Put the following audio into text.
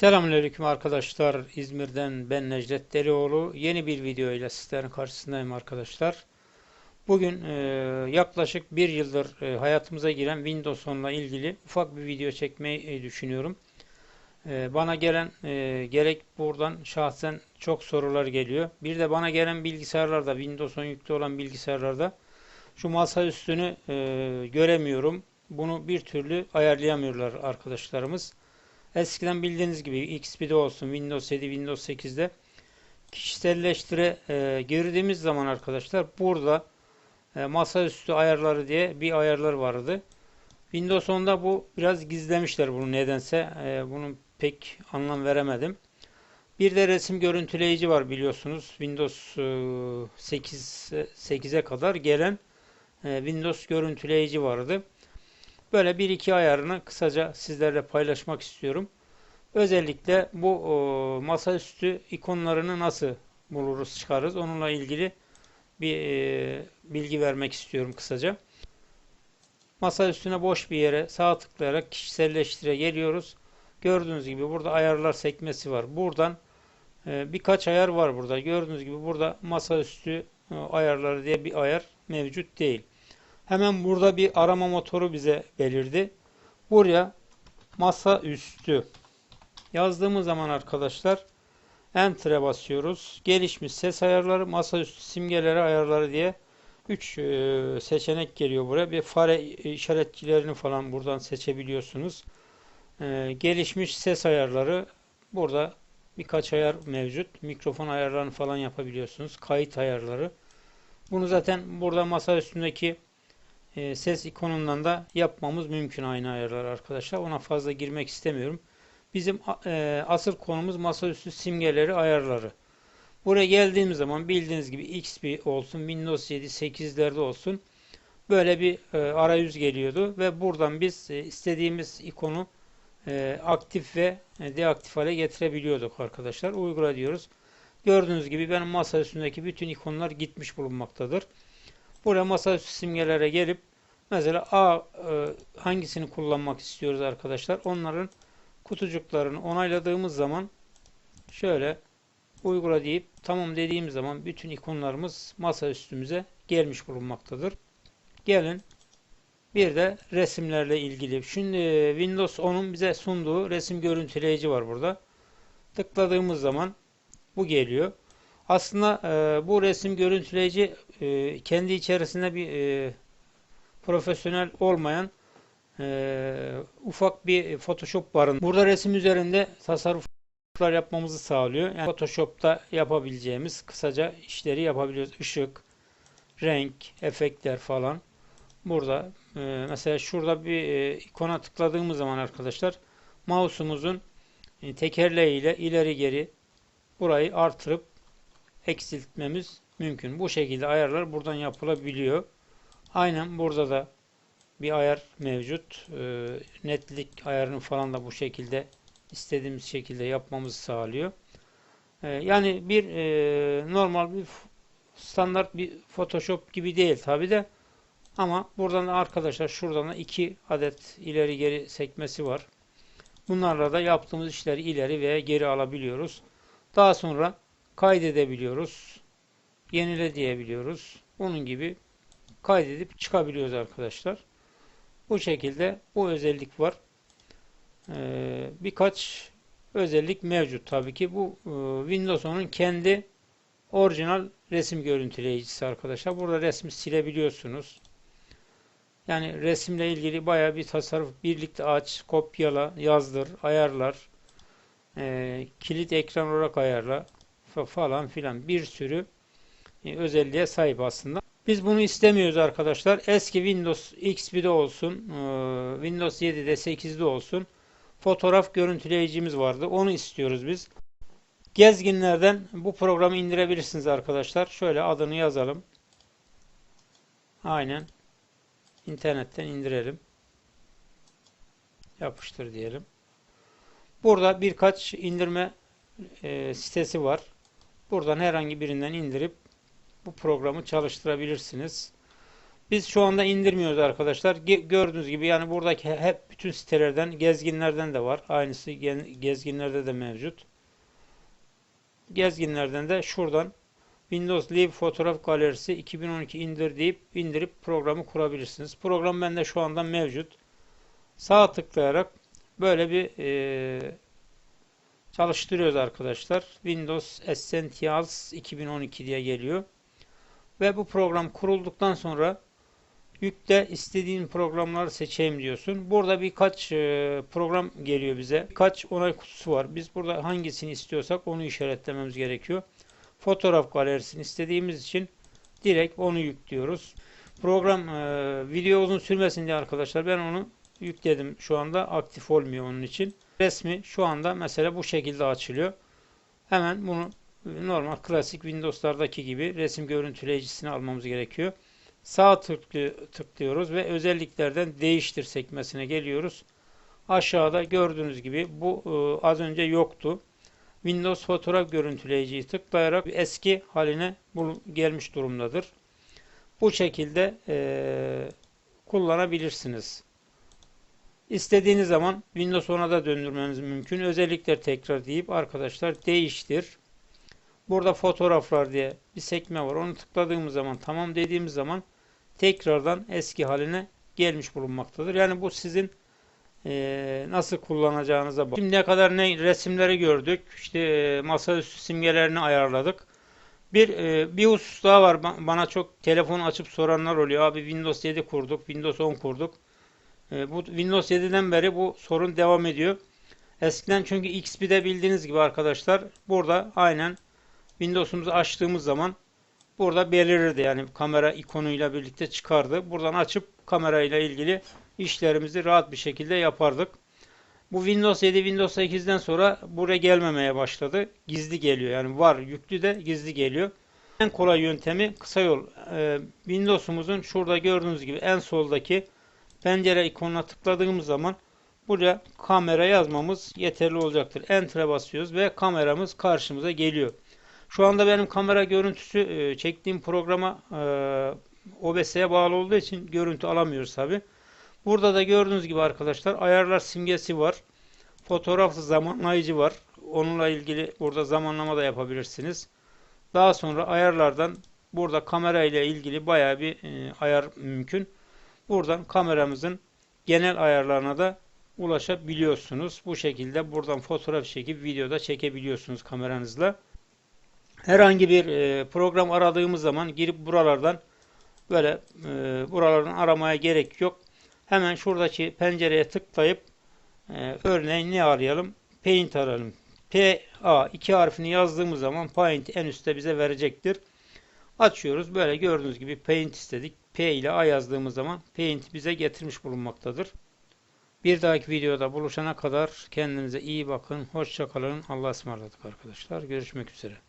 Selamünaleyküm arkadaşlar. İzmir'den ben Necdet Delioğlu. Yeni bir video ile sizlerin karşısındayım arkadaşlar. Bugün e, yaklaşık bir yıldır e, hayatımıza giren Windows 10 ile ilgili ufak bir video çekmeyi e, düşünüyorum. E, bana gelen e, gerek buradan şahsen çok sorular geliyor. Bir de bana gelen bilgisayarlarda Windows 10 yüklü olan bilgisayarlarda şu masa üstünü e, göremiyorum. Bunu bir türlü ayarlayamıyorlar arkadaşlarımız. Eskiden bildiğiniz gibi XP'de olsun, Windows 7, Windows 8'de kişiselleştire e, girdiğimiz zaman arkadaşlar burada e, masaüstü ayarları diye bir ayarlar vardı. Windows 10'da bu biraz gizlemişler bunu nedense. E, bunu pek anlam veremedim. Bir de resim görüntüleyici var biliyorsunuz. Windows e, 8 8'e kadar gelen e, Windows görüntüleyici vardı. Böyle bir iki ayarını kısaca sizlerle paylaşmak istiyorum. Özellikle bu o, masaüstü ikonlarını nasıl buluruz çıkarız onunla ilgili bir e, bilgi vermek istiyorum kısaca. Masa üstüne boş bir yere sağ tıklayarak kişiselleştire geliyoruz. Gördüğünüz gibi burada ayarlar sekmesi var. Buradan e, birkaç ayar var burada. Gördüğünüz gibi burada masaüstü e, ayarları diye bir ayar mevcut değil. Hemen burada bir arama motoru bize belirdi. Buraya masa üstü yazdığımız zaman arkadaşlar Enter'e basıyoruz. Gelişmiş ses ayarları, masaüstü simgeleri ayarları diye 3 seçenek geliyor buraya. Bir fare işaretçilerini falan buradan seçebiliyorsunuz. E, gelişmiş ses ayarları burada birkaç ayar mevcut. Mikrofon ayarlarını falan yapabiliyorsunuz. Kayıt ayarları. Bunu zaten burada masa üstündeki e, ses ikonundan da yapmamız mümkün aynı ayarlar arkadaşlar. Ona fazla girmek istemiyorum. Bizim e, asıl konumuz masaüstü simgeleri ayarları. Buraya geldiğimiz zaman bildiğiniz gibi XP olsun, Windows 7, 8'lerde olsun böyle bir e, arayüz geliyordu ve buradan biz e, istediğimiz ikonu e, aktif ve e, deaktif hale getirebiliyorduk arkadaşlar. Uygula diyoruz. Gördüğünüz gibi benim masa üstündeki bütün ikonlar gitmiş bulunmaktadır. Buraya masaüstü simgelere gelip mesela A e, hangisini kullanmak istiyoruz arkadaşlar. Onların kutucuklarını onayladığımız zaman şöyle uygula deyip tamam dediğim zaman bütün ikonlarımız masa üstümüze gelmiş bulunmaktadır. Gelin bir de resimlerle ilgili. Şimdi Windows 10'un bize sunduğu resim görüntüleyici var burada. Tıkladığımız zaman bu geliyor. Aslında e, bu resim görüntüleyici e, kendi içerisinde bir e, profesyonel olmayan e, ufak bir Photoshop barın. Burada resim üzerinde tasarruflar yapmamızı sağlıyor. Yani Photoshop'ta yapabileceğimiz kısaca işleri yapabiliyoruz. Işık, renk, efektler falan. Burada e, mesela şurada bir e, ikona tıkladığımız zaman arkadaşlar mouse'umuzun e, tekerleğiyle ileri geri burayı artırıp eksiltmemiz mümkün. Bu şekilde ayarlar buradan yapılabiliyor. Aynen burada da bir ayar mevcut. E, netlik ayarını falan da bu şekilde istediğimiz şekilde yapmamızı sağlıyor. E, yani bir e, normal bir standart bir Photoshop gibi değil tabi de ama buradan da arkadaşlar şuradan da iki adet ileri geri sekmesi var. Bunlarla da yaptığımız işleri ileri veya geri alabiliyoruz. Daha sonra kaydedebiliyoruz. Yenile diyebiliyoruz. Bunun gibi kaydedip çıkabiliyoruz arkadaşlar. Bu şekilde bu özellik var. Ee, birkaç özellik mevcut tabii ki. Bu e, Windows 10'un kendi orijinal resim görüntüleyicisi arkadaşlar. Burada resmi silebiliyorsunuz. Yani resimle ilgili baya bir tasarruf. Birlikte aç, kopyala, yazdır, ayarlar, e, kilit ekran olarak ayarla falan filan bir sürü e, özelliğe sahip aslında. Biz bunu istemiyoruz arkadaşlar. Eski Windows XP'de olsun, e, Windows 7'de 8'de olsun fotoğraf görüntüleyicimiz vardı. Onu istiyoruz biz. Gezginlerden bu programı indirebilirsiniz arkadaşlar. Şöyle adını yazalım. Aynen. İnternetten indirelim. Yapıştır diyelim. Burada birkaç indirme e, sitesi var. Buradan herhangi birinden indirip bu programı çalıştırabilirsiniz. Biz şu anda indirmiyoruz arkadaşlar. Gördüğünüz gibi yani buradaki he- hep bütün sitelerden, gezginlerden de var. Aynısı gezginlerde de mevcut. Gezginlerden de şuradan Windows Live Fotoğraf Galerisi 2012 indir deyip indirip programı kurabilirsiniz. Program bende şu anda mevcut. Sağ tıklayarak böyle bir e, çalıştırıyoruz arkadaşlar. Windows Essentials 2012 diye geliyor. Ve bu program kurulduktan sonra yükle istediğin programları seçeyim diyorsun. Burada birkaç e, program geliyor bize. Birkaç onay kutusu var. Biz burada hangisini istiyorsak onu işaretlememiz gerekiyor. Fotoğraf galerisini istediğimiz için direkt onu yüklüyoruz. Program e, video uzun sürmesin diye arkadaşlar ben onu yükledim. Şu anda aktif olmuyor onun için. Resmi şu anda mesela bu şekilde açılıyor. Hemen bunu normal klasik Windows'lardaki gibi resim görüntüleyicisini almamız gerekiyor. Sağ tıklı, tıklıyoruz ve özelliklerden değiştir sekmesine geliyoruz. Aşağıda gördüğünüz gibi bu e, az önce yoktu. Windows fotoğraf görüntüleyiciyi tıklayarak eski haline gelmiş durumdadır. Bu şekilde e, kullanabilirsiniz. İstediğiniz zaman Windows 10'a da döndürmeniz mümkün. Özellikler tekrar deyip arkadaşlar değiştir. Burada fotoğraflar diye bir sekme var. Onu tıkladığımız zaman tamam dediğimiz zaman tekrardan eski haline gelmiş bulunmaktadır. Yani bu sizin eee, nasıl kullanacağınıza bağlı. Şimdiye kadar ne resimleri gördük. İşte eee, masaüstü simgelerini ayarladık. Bir eee, bir husus daha var. Ba- Bana çok telefon açıp soranlar oluyor. Abi Windows 7 kurduk, Windows 10 kurduk. Eee, bu Windows 7'den beri bu sorun devam ediyor. Eskiden çünkü XP'de bildiğiniz gibi arkadaşlar burada aynen Windows'umuzu açtığımız zaman burada belirirdi. Yani kamera ikonuyla birlikte çıkardı. Buradan açıp kamerayla ilgili işlerimizi rahat bir şekilde yapardık. Bu Windows 7, Windows 8'den sonra buraya gelmemeye başladı. Gizli geliyor. Yani var yüklü de gizli geliyor. En kolay yöntemi kısa yol. Ee, Windows'umuzun şurada gördüğünüz gibi en soldaki pencere ikonuna tıkladığımız zaman buraya kamera yazmamız yeterli olacaktır. Enter'e basıyoruz ve kameramız karşımıza geliyor. Şu anda benim kamera görüntüsü e, çektiğim programa e, OBS'ye bağlı olduğu için görüntü alamıyoruz tabi. Burada da gördüğünüz gibi arkadaşlar ayarlar simgesi var. Fotoğraf zamanlayıcı var. Onunla ilgili burada zamanlama da yapabilirsiniz. Daha sonra ayarlardan burada kamera ile ilgili bayağı bir e, ayar mümkün. Buradan kameramızın genel ayarlarına da ulaşabiliyorsunuz. Bu şekilde buradan fotoğraf çekip videoda çekebiliyorsunuz kameranızla. Herhangi bir e, program aradığımız zaman girip buralardan böyle e, buralardan aramaya gerek yok. Hemen şuradaki pencereye tıklayıp e, örneğin ne arayalım? Paint arayalım. P A iki harfini yazdığımız zaman Paint en üstte bize verecektir. Açıyoruz. Böyle gördüğünüz gibi Paint istedik. P ile A yazdığımız zaman Paint bize getirmiş bulunmaktadır. Bir dahaki videoda buluşana kadar kendinize iyi bakın. Hoşça kalın. Allah'a ısmarladık arkadaşlar. Görüşmek üzere.